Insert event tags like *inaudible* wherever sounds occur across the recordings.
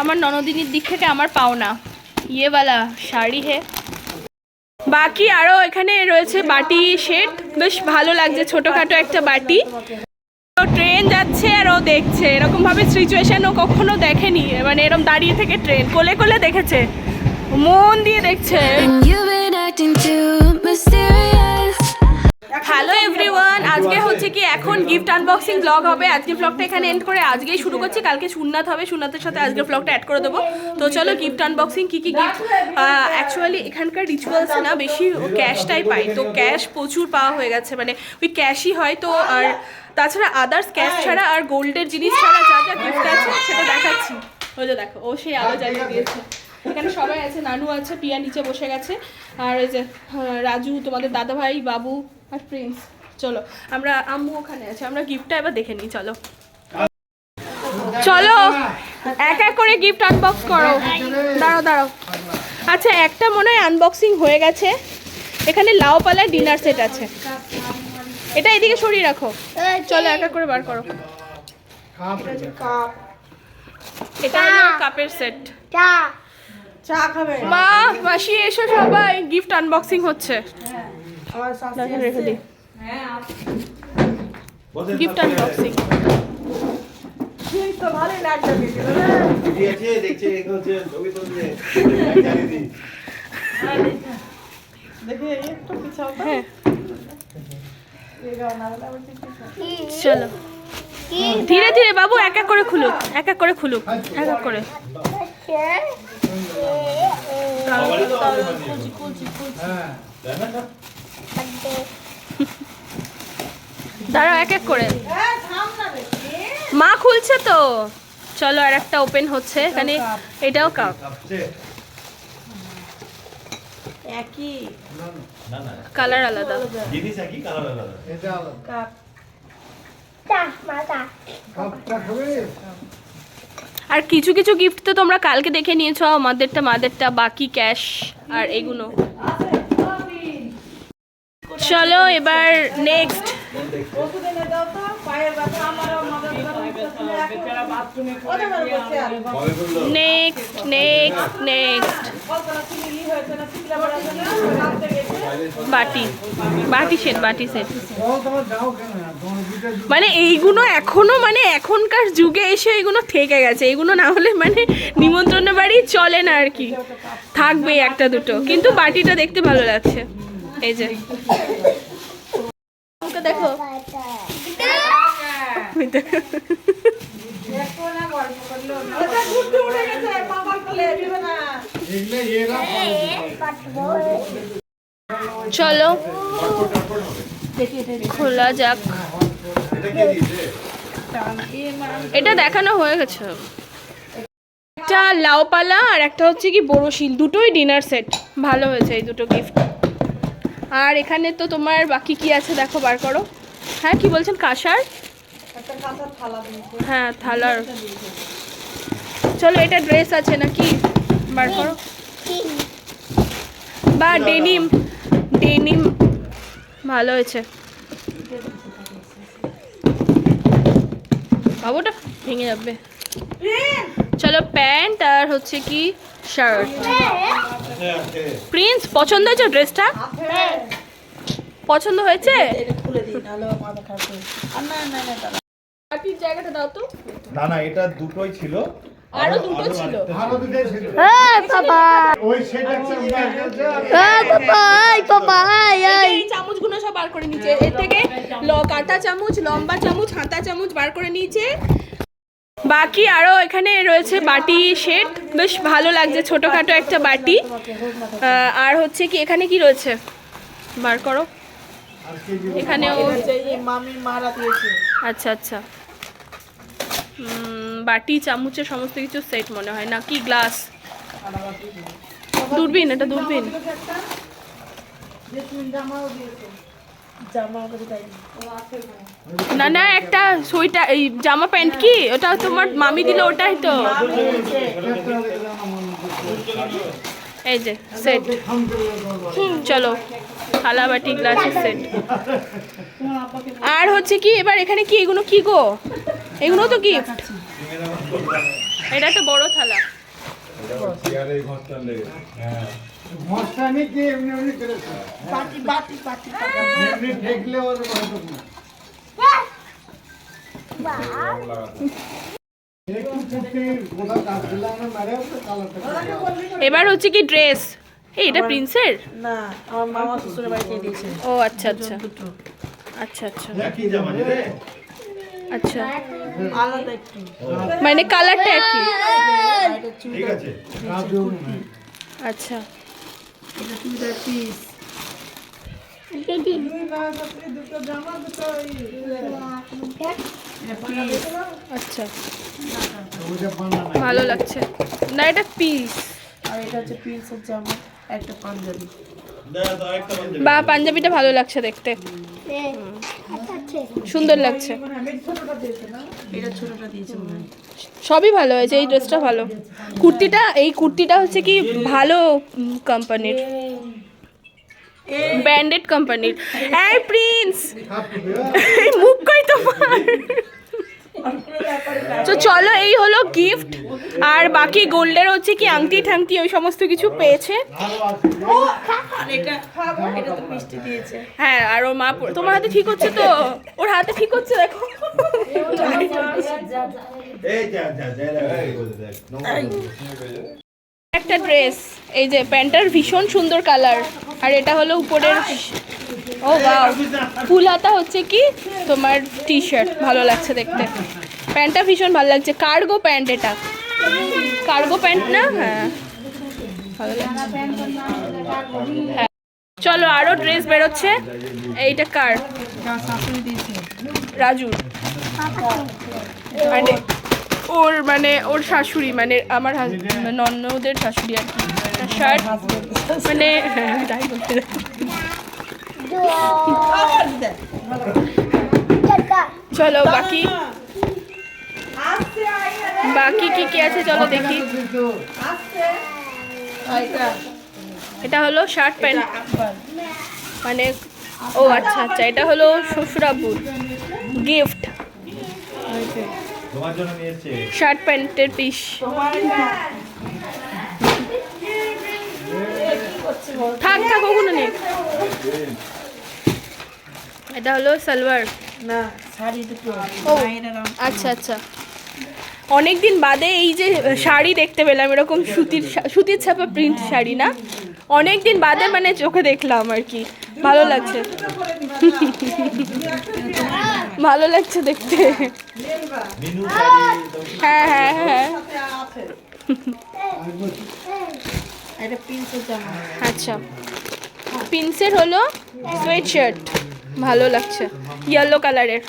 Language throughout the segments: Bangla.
আমার ননদিনীর দিক থেকে আমার পাওনা। ইয়েওয়ালা শাড়ি হে। বাকি আরও এখানে রয়েছে বাটি সেট। বেশ ভালো লাগছে, ছোটোখাটো একটা বাটি। ট্রেন যাচ্ছে আর ও দেখছে। এরকম ভাবে সিচুয়েশন ও কখনো দেখেনি। মানে এরকম দাঁড়িয়ে থেকে ট্রেন। কোলে কোলে দেখেছে। মন দিয়ে দেখছে। হ্যালো এভরিওয়ান আজকে হচ্ছে কি এখন গিফট আনবক্সিং ব্লগ হবে। আজকে ব্লগটা এখানে এন্ড করে আজকেই শুরু করছি। কালকে সুন্নাত হবে। সুন্নাতের সাথে আজকে ব্লগটা অ্যাড করে দেবো। তো চলো গিফট আনবক্সিং কি কি গিফট অ্যাকচুয়ালি এখানকার রিচুয়ালস না বেশি ক্যাশটাই পাই। তো ক্যাশ প্রচুর পাওয়া হয়ে গেছে। মানে ওই ক্যাশই হয়। তো আর তাছাড়া আদার্স ক্যাশ ছাড়া আর গোল্ডের জিনিস ছাড়া যা যা গিফট আছে সেটা দেখাচ্ছি। ওই যে দেখো ও সেই আলো জ্বালিয়ে দিয়েছে। এখানে সবাই আছে। নানু আছে পিয়া নিচে বসে গেছে। আর এই যে রাজু তোমাদের দাদা ভাই বাবু আর প্রিন্স চলো আমরা আম্মু ওখানে আছে আমরা গিফটটা এবার দেখে নিই চলো। চলো এক এক করে গিফট আনবক্স করো। দাঁড়াও দাঁড়াও। আচ্ছা একটা মনে হয় আনবক্সিং হয়ে গেছে। এখানে লাউ পালার ডিনার সেট আছে। এটা এদিকে সরিয়ে রাখো। চলো এক এক করে বার করো। এটা হলো কাপের সেট চা। খাবে। মা মাসি এসো সবাই। গিফট আনবক্সিং হচ্ছে। রেখে দিই গিফট আনবক্সিং হ্যাঁ চলো ধীরে ধীরে বাবু এক এক করে খুলুক এক এক করে খুলুক এক এক করে। *laughs* দাঁড়াও এক এক করে। থাম না বেশি মা খুলছে তো। চলো আর একটা ওপেন হচ্ছে এখানে এটাও কাপ। একই। না না কালার আলাদা। জিনিস একই কালার আলাদা। কাপ। আর কিছু কিছু গিফট তো তোমরা কালকে দেখে নিয়েছো আমাদেরটা মাদেরটা বাকি ক্যাশ আর এগুলো চলো এবার নেক্সট ওষুধ এনে দাও তো পায়ের ব্যথা আমারও মাথার ব্যথা বাথরুমে পড়ে গিয়ে এবার নেক্সট নেক্সট নেক্সট কল্পনা চিনি হয়েছে না চিকলা বড়া জন্য রাখতে গেছে বাটি বাটি সেট বাটি সেট মানে এইগুলো এখনও মানে এখনকার যুগে এসে এগুলো থেকে গেছে। এগুলো না হলে মানে নিমন্ত্রণ বাড়ি চলে না আর কি। থাকবে একটা দুটো। কিন্তু বাটিটা দেখতে ভালো লাগছে। চলো, খোলা যাক। এটা এটা দেখানো হয়ে গেছে। একটা লাউপালা আর একটা হচ্ছে কি বড়শিল। দুটোই ডিনার সেট ভালো হয়েছে এই দুটো গিফট আর এখানে তো তোমার বাকি কি আছে দেখো বার করো। হ্যাঁ কি বলছেন? কাঁসার? হ্যাঁ থালার। চলো এটা ড্রেস আছে নাকি? বার করো। বা ডেনিম। ডেনিম। ভালো হয়েছে। বাবুটা ভেঙে যাবে। চলো প্যান্ট আর হচ্ছে কি শার্ট। প্রিন্স পছন্দ হয়েছে ড্রেসটা? পছন্দ হয়েছে? জায়গাটা দাও তো। না না এটা দুটোই ছিল। আরও দুটো ছিল। আরও দুটোই ছিল। ওই সেটা এই চামচগুলো সব বার করে নিয়েছে। এর থেকে ল- কাঁটা চামচ লম্বা চামচ হাতা চামচ বার করে নিয়েছে। বাকি আরও এখানে রয়েছে বাটি সেট। বেশ ভালো লাগছে, ছোটোখাটো একটা বাটি। আর হচ্ছে কি, এখানে কি রয়েছে? বার করো। এখানেও আচ্ছা আচ্ছা। বাটি চামচের সমস্ত কিছু সেট মনে হয়। না, কি গ্লাস? দূরবীন, এটা দূরবীন। না না একটা সোয়েটার এই জামা প্যান্ট কি? ওটা তোমার মামি দিল ওটাই তো। এই যে সেট চলো থালা বাটি গ্লাসের সেট আর হচ্ছে কি এবার এখানে কি এগুলো কি গো? এগুলো তো গিফট এটা তো বড় থালা। মস্তানি কি এমনি এমনি করেছে? বাটি বাটি বাটি এমনি ওর এবার হচ্ছে কি ড্রেস? এই এটা প্রিন্সের? না আমার মামা শ্বশুরের বাড়িতে দিয়েছে। ও আচ্ছা আচ্ছা। আচ্ছা আচ্ছা। কি জামা রে আচ্ছা। আলাদা একটু। মানে কালারটা একই? ঠিক আছে। আচ্ছা। এটা চুড়িদার পিস আচ্ছা। ভালো লাগছে। না এটা পিস আর এটা হচ্ছে পিসের জামা একটা পাঞ্জাবি। বা পাঞ্জাবিটা ভালো লাগছে দেখতে। সুন্দর লাগছে। সবই ভালো হয়েছে এই ড্রেসটা ভালো। কুর্তিটা এই কুর্তিটা হচ্ছে কি ভালো কোম্পানির ব্র্যান্ডেড কোম্পানির এই প্রিন্স মুখ কই তোমার? তো চলো এই হলো গিফট আর বাকি গোল্ডের হচ্ছে কি আংটি ঠাংটি ওই সমস্ত কিছু পেয়েছে। হ্যাঁ আর ওর মা তোমার হাতে ঠিক হচ্ছে তো? ওর হাতে ঠিক হচ্ছে দেখো। একটা ড্রেস এই যে প্যান্টার ভীষণ সুন্দর কালার আর এটা হলো উপরের ও বাও ফুল হাতা হচ্ছে কি? তোমার টি শার্ট ভালো লাগছে দেখতে। প্যান্টটা ভীষণ ভালো লাগছে। কার্গো প্যান্ট এটা। কার্গো প্যান্ট না? হ্যাঁ। ভালো লাগছে। চলো আরও ড্রেস বেরোচ্ছে। এইটা কার? রাজুর। মানে ওর মানে ওর শাশুড়ি মানে আমার হাজ- মানে ননদের শাশুড়ি আর কি। শার্ট মানে হ্যাঁ, তাই বলতে চলো, বাকি। বাকি কি কি আছে? চলো দেখি। এটা হলো শার্ট প্যান্ট। মানে ও আচ্ছা আচ্ছা এটা হলো শ্বশুরাবুর গিফট। শার্ট প্যান্টের পিস। থাক থাক, ওগুলো নেই এটা হলো সালোয়ার। না শাড়ি দুটো। আচ্ছা আচ্ছা। অনেক দিন বাদে এই যে শাড়ি দেখতে পেলাম এরকম সুতির সুতির ছাপা প্রিন্ট শাড়ি না? অনেক দিন বাদে মানে চোখে দেখলাম আর কি। ভালো লাগছে। ভালো লাগছে দেখতে। হ্যাঁ হ্যাঁ হ্যাঁ। আচ্ছা। পিন্সের হলো সোয়েট শার্ট ভালো লাগছে। ইয়েলো কালারের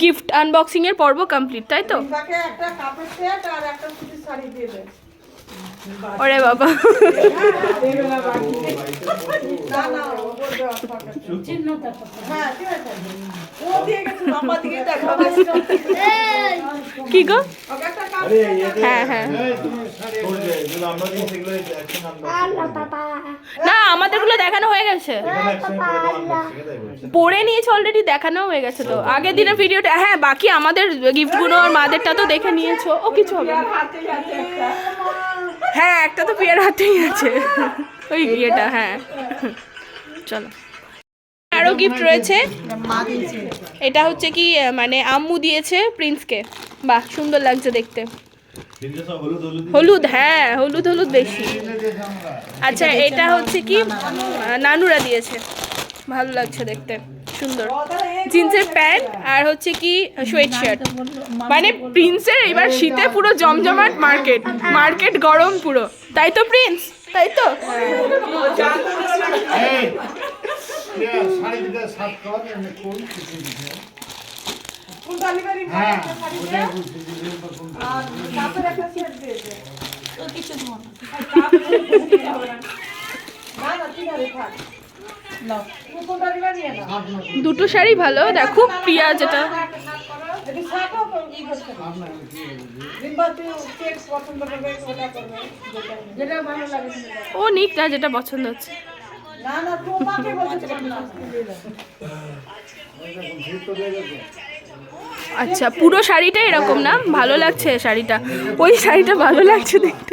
গিফট আনবক্সিং এর পর্ব কমপ্লিট তাই তো? তাকে একটা কাপড় সেট আর একটা সুতির শাড়ি দিয়ে দেয় ওরে বাবা। হ্যাঁ কি গো? হ্যাঁ হ্যাঁ। না, আমাদেরগুলো দেখানো হয়ে গেছে। পড়ে নিয়েছে অলরেডি দেখানো হয়ে গেছে তো। আগের দিনের ভিডিওটা হ্যাঁ বাকি আমাদের গিফটগুলো আর মাদেরটা তো দেখে নিয়েছো। ও, কিছু হবে হ্যাঁ একটা তো পিয়ার হাতেই আছে। ওই ইয়েটা হ্যাঁ। চলো। আরও গিফট রয়েছে। এটা হচ্ছে কি মানে আম্মু দিয়েছে প্রিন্সকে বাহ, সুন্দর লাগছে দেখতে। হলুদ হ্যাঁ হলুদ হলুদ বেশি। আচ্ছা এটা হচ্ছে কি? নানুরা দিয়েছে। ভালো লাগছে দেখতে, সুন্দর। জিন্সের প্যান্ট আর হচ্ছে কি সোয়েট শার্ট মানে প্রিন্সের এবার শীতে পুরো জমজমাট মার্কেট। মার্কেট গরম পুরো। তাই তো, প্রিন্স? তাই তো? দুটো শাড়ি ভালো দেখো প্রিয়া যেটা। ও নিক না যেটা পছন্দ হচ্ছে। না না তোমাকে বলতে না। ভিতরে গেছে। আচ্ছা পুরো শাড়িটা এরকম না? ভালো লাগছে শাড়িটা? ওই শাড়িটা ভালো লাগছে দেখতে।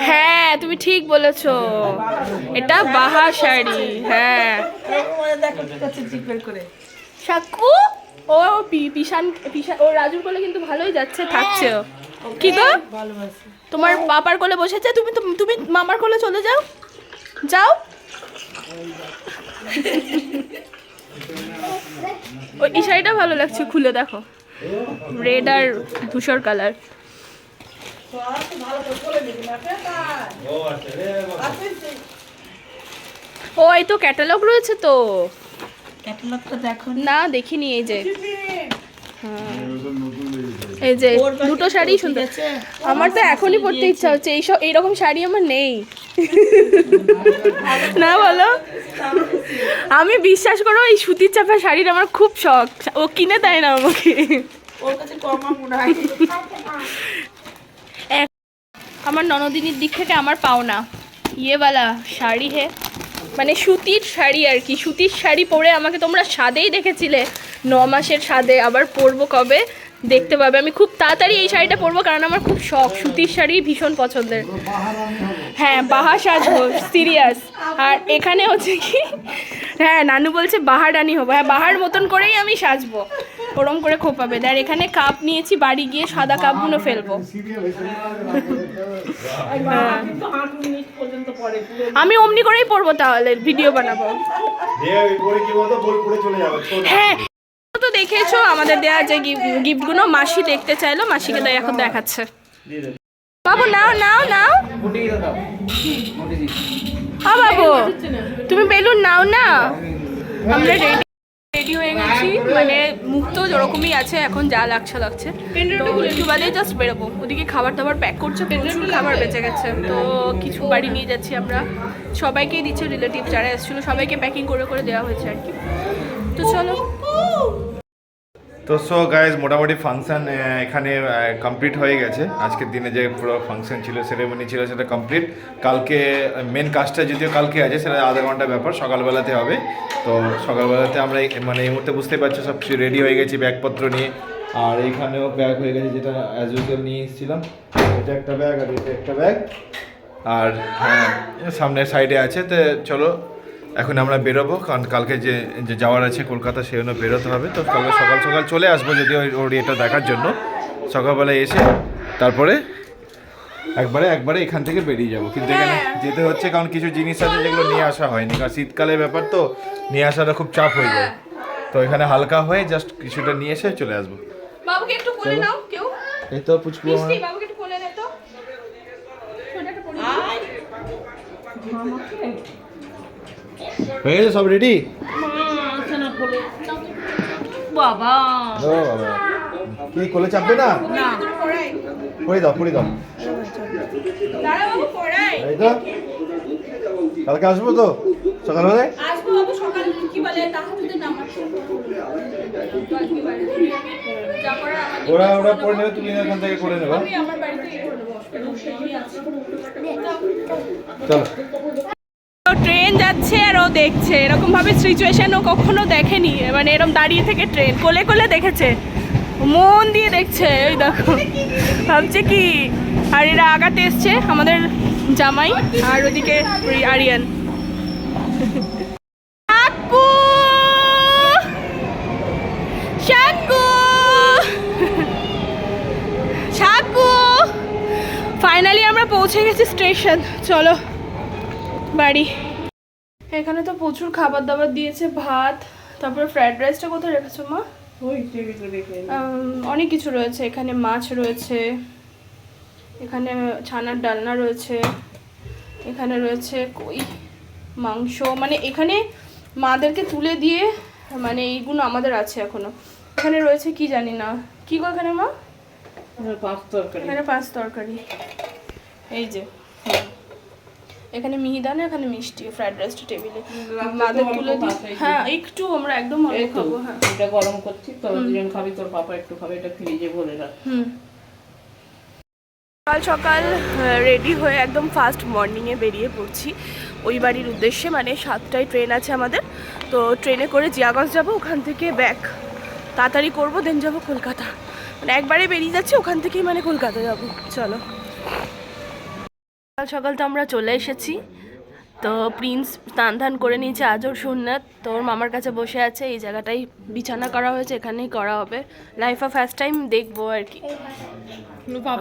হ্যাঁ তুমি ঠিক বলেছ। এটা বাহা শাড়ি হ্যাঁ। ওরা দেখো কি করছে জিপের করে সাকু ও পিসান পিসান ও রাজুর কোলে কিন্তু ভালোই যাচ্ছে থাকছে। কি গো? তোমার বাবার কোলে বসেছে? তুমি তুমি মামার কোলে চলে যাও। যাও। ওই এই শাড়িটা ভালো লাগছে খুলে দেখো। রেড আর ধূসর কালার। ও এই তো ক্যাটালগ রয়েছে তো। ক্যাটালগটা দেখো। না দেখিনি এই যে। এই যে দুটো শাড়ি সুন্দর। আমার তো এখনই পড়তে ইচ্ছা হচ্ছে। এইসব এইরকম শাড়ি আমার নেই। *laughs* না বলো। আমি বিশ্বাস করো এই সুতির চাপা শাড়ির আমার খুব শখ। ও কিনে দেয় না আমাকে। ওর কাছে কমা হয়। এক- আমার ননদিনীর দিক থেকে আমার পাওনা। ইয়েওয়ালা শাড়ি হে। মানে সুতির শাড়ি আর কি, সুতির শাড়ি পরে আমাকে তোমরা সাদেই দেখেছিলে। ন মাসের সাদে আবার পরবো কবে? দেখতে পাবে। আমি খুব তাড়াতাড়ি এই শাড়িটা পরবো, কারণ আমার খুব শখ। সুতির শাড়ি ভীষণ পছন্দের। হ্যাঁ বাহা সাজবো সিরিয়াস আর এখানে হচ্ছে কি হ্যাঁ নানু বলছে বাহারানি হব। হ্যাঁ বাহার মতন করেই আমি সাজবো। ওরম করে খোপাবে আর এখানে কাপ নিয়েছি, বাড়ি গিয়ে সাদা কাপগুলো ফেলব। সিরিয়াল আমি অমনি করেই পড়ব তাহলে ভিডিও বানাবো। হ্যাঁ তো দেখেছ, আমাদের দেওয়া যে গিফটগুলো, মাসি দেখতে চাইলো, মাসিকে তাই এখন দেখাচ্ছে। বাবু নাও নাও নাও। হ্যাঁ বাবু তুমি বেলুন নাও না? আমরা রেডি রেডি হয়ে গেছি। মানে মুখ তো ওরকমই আছে এখন যা লাগছে লাগছে। তো একটু বাদে জাস্ট বেরোবো। ওদিকে খাবার দাবার প্যাক করছে প্রচুর খাবার বেঁচে গেছে। তো কিছু বাড়ি নিয়ে যাচ্ছি আমরা। সবাইকেই দিচ্ছে রিলেটিভ যারা এসেছিল সবাইকে প্যাকিং করে করে দেওয়া হয়েছে আর কি। তো চলো। তো সো গাইজ মোটামুটি ফাংশন এখানে কমপ্লিট হয়ে গেছে। আজকের দিনে যে পুরো ফাংশন ছিল সেরেমনি ছিল, সেটা কমপ্লিট কালকে মেন কাজটা যদিও কালকে আছে, সেটা আধা ঘণ্টা ব্যাপার, সকালবেলাতে হবে। তো সকালবেলাতে আমরা মানে এই মুহূর্তে বুঝতে পারছ, সব কিছু রেডি হয়ে গেছি, ব্যাগপত্র নিয়ে। আর এইখানেও ব্যাগ হয়ে গেছে, যেটা অ্যাজ ইউজুয়াল নিয়ে এসেছিলাম। এটা একটা ব্যাগ আর এটা একটা ব্যাগ আর হ্যাঁ সামনের সাইডে আছে, তো চলো এখন আমরা বেরোবো কারণ কালকে যে যে যাওয়ার আছে কলকাতা সেই জন্য বেরোতে হবে। তো কালকে সকাল সকাল চলে আসব যদি ওই ওর এটা দেখার জন্য। সকালবেলা এসে তারপরে একবারে একবারে এখান থেকে বেরিয়ে যাব। কিন্তু এখানে যেতে হচ্ছে কারণ কিছু জিনিস আছে যেগুলো নিয়ে আসা হয়নি। কারণ শীতকালের ব্যাপার তো নিয়ে আসাটা খুব চাপ হয়ে যায়। তো এখানে হালকা হয়ে জাস্ট কিছুটা নিয়ে এসে চলে আসব। বাবুকে একটু কোলে নাও কেউ? এই তো পুচকু আমার। বাবুকে একটু কোলে নে তো। সোয়েটারটা পরিয়ে দিই। হয়ে গেছে সব রেডি বাবা। ও বাবা। কি কোলে চাপবে না। পরে দাও পরে দাও। এই তো। কালকে আসব তো? সকালবেলায় আসব বাবু সকাল কি বলে? তাহাজুদের নামাজ ওরা ওরা পরে নেবে তুমি এখান থেকে করে নেবে। ইয়ে। চলো। ট্রেন যাচ্ছে আর ও দেখছে। এরকম ভাবে সিচুয়েশন ও কখনো দেখেনি। মানে এরকম দাঁড়িয়ে থেকে ট্রেন কোলে কোলে দেখেছে। মন দিয়ে দেখছে ওই দেখো। ভাবছে কি, আর এরা আগাতে এসছে আমাদের জামাই আর ওদিকে আরিয়ান। ফাইনালি আমরা পৌঁছে গেছি স্টেশন চলো। বাড়ি। এখানে তো প্রচুর খাবার দাবার দিয়েছে ভাত তারপরে ফ্রাইড রাইসটা কোথায় রেখেছো মা? অনেক কিছু রয়েছে এখানে মাছ রয়েছে এখানে ছানার ডালনা রয়েছে এখানে রয়েছে কই? মাংস মানে এখানে মাদেরকে তুলে দিয়ে মানে এইগুলো আমাদের আছে এখনও। এখানে রয়েছে কি জানি না। কি গো এখানে মা? পাঁচ তরকারি। এখানে পাঁচ তরকারি। এই যে এখানে মিহিদানা এখানে মিষ্টি ফ্রাইড রাইসটা টেবিলে মাদের তুলে দিই হ্যাঁ একটু আমরা একদম অল্প খাব হ্যাঁ। এটা গরম করছি তোরা দুজন খাবি তোর পাপা একটু খাবে এটা ফ্রিজে ভরে রাখ। হুম। সকাল সকাল রেডি হয়ে একদম ফার্স্ট মর্নিংয়ে বেরিয়ে পড়ছি। ওই বাড়ির উদ্দেশ্যে মানে সাতটায় ট্রেন আছে আমাদের। তো ট্রেনে করে জিয়াগঞ্জ যাব ওখান থেকে ব্যাক তাড়াতাড়ি করব দেন যাব কলকাতা। মানে একবারে বেরিয়ে যাচ্ছি ওখান থেকেই মানে কলকাতা যাব। চলো। সকাল সকাল তো আমরা চলে এসেছি। তো প্রিন্স স্নান ধান করে নিয়েছে আজও সুন্নাত। তোর মামার কাছে বসে আছে এই জায়গাটাই বিছানা করা হয়েছে এখানেই করা হবে। লাইফ অফ ফার্স্ট টাইম দেখব আর কি।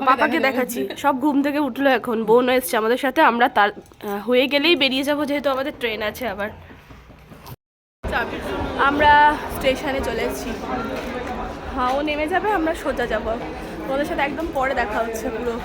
পাপাকে দেখাচ্ছি। সব ঘুম থেকে উঠল এখন বোন এসছে আমাদের সাথে আমরা তার হয়ে গেলেই বেরিয়ে যাব যেহেতু আমাদের ট্রেন আছে আবার। আমরা স্টেশনে চলে এসেছি। হ্যাঁ ও নেমে যাবে আমরা সোজা যাব। ওদের সাথে একদম পরে দেখা হচ্ছে পুরো।